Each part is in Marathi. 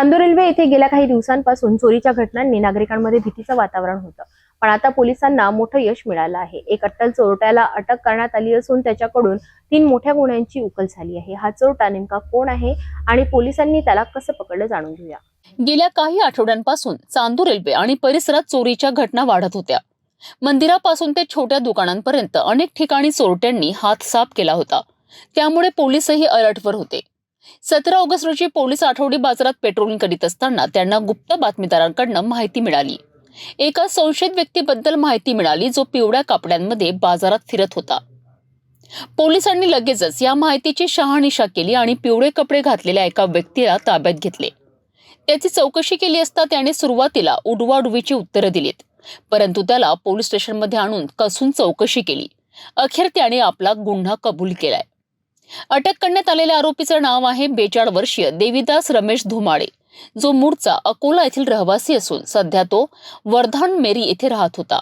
चांदूर रेल्वे येथे गेल्या काही दिवसांपासून चोरीच्या घटनांनी नागरिकांमध्ये भीतीचं वातावरण होतं. पण आता पोलिसांना मोठं यश मिळालं आहे. एक अट्टल चोरट्याला अटक करण्यात आली असून त्याच्याकडून तीन मोठ्या गुन्ह्यांची उकल झाली आहे. हा चोरटा नेमका कोण आहे आणि पोलिसांनी त्याला कसं पकडलं जाणून घेऊया. गेल्या काही आठवड्यांपासून चांदूर रेल्वे आणि परिसरात चोरीच्या घटना वाढत होत्या. मंदिरापासून ते छोट्या दुकानांपर्यंत अनेक ठिकाणी चोरट्यांनी हात साफ केला होता. त्यामुळे पोलीसही अलर्टवर होते. सतरा ऑगस्ट रोजी पोलीस आठवडी बाजारात पेट्रोलिंग करीत असताना त्यांना गुप्त बातमीदारांकडनं माहिती मिळाली. एका संशयित व्यक्तीबद्दल माहिती मिळाली जो पिवळ्या कापड्यांमध्ये बाजारात फिरत होता. पोलिसांनी लगेचच या माहितीची शहानिशा केली आणि पिवळे कपडे घातलेल्या एका व्यक्तीला ताब्यात घेतले. त्याची चौकशी केली असता त्याने सुरुवातीला उडवाउडवीची उत्तरं दिलीत परंतु त्याला पोलीस स्टेशनमध्ये आणून कसून चौकशी केली. अखेर त्याने आपला गुन्हा कबूल केलाय. अटक करण्यात आलेल्या आरोपीचं नाव आहे बेचाळ वर्षीय देविदास रमेश धुमाळे. जो मूळचा अकोला येथील रहिवासी असून सध्या तो वर्धान मेरी येथे राहत होता.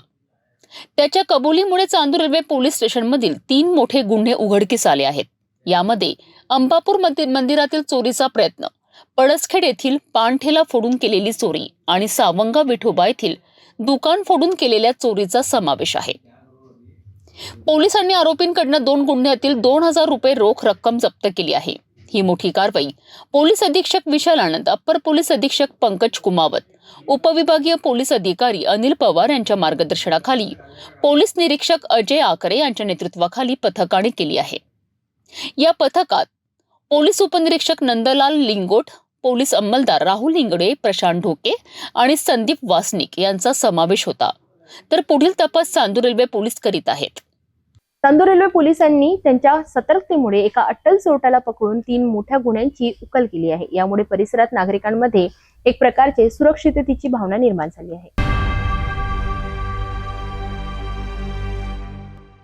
त्याच्या कबुलीमुळे चांदूर रेल्वे पोलीस स्टेशनमधील तीन मोठे गुन्हे उघडकीस आले आहेत. यामध्ये अंबापूर मंदिरातील चोरीचा प्रयत्न पळसखेड येथील पानठेला फोडून केलेली चोरी आणि सावंगा विठोबा येथील दुकान फोडून केलेल्या चोरीचा समावेश आहे. पोलिसांनी आरोपींकडनं दोन गुन्ह्यातील दोन हजार रुपये रोख रक्कम जप्त केली आहे. ही मोठी कारवाई पोलीस अधीक्षक विशाल आनंद अप्पर पोलीस अधीक्षक पंकज कुमावत उपविभागीय पोलीस अधिकारी अनिल पवार यांच्या मार्गदर्शनाखाली पोलीस निरीक्षक अजय आकरे यांच्या नेतृत्वाखाली पथकाने केली आहे. या पथकात पोलीस उपनिरीक्षक नंदलाल लिंगोट पोलीस अंमलदार राहुल इंगडे प्रशांत ढोके आणि संदीप वासनिक यांचा समावेश होता. तर पुढील तपास चांदूर रेल्वे पोलीस करीत आहेत. चांदूर रेल्वे पोलिसांनी त्यांच्या सतर्कतेमुळे एका अट्टल चोरट्याला पकडून तीन मोठ्या गुन्ह्यांची उकल केली आहे. यामुळे परिसरात नागरिकांमध्ये एक प्रकारचे सुरक्षिततेची भावना निर्माण झाली आहे.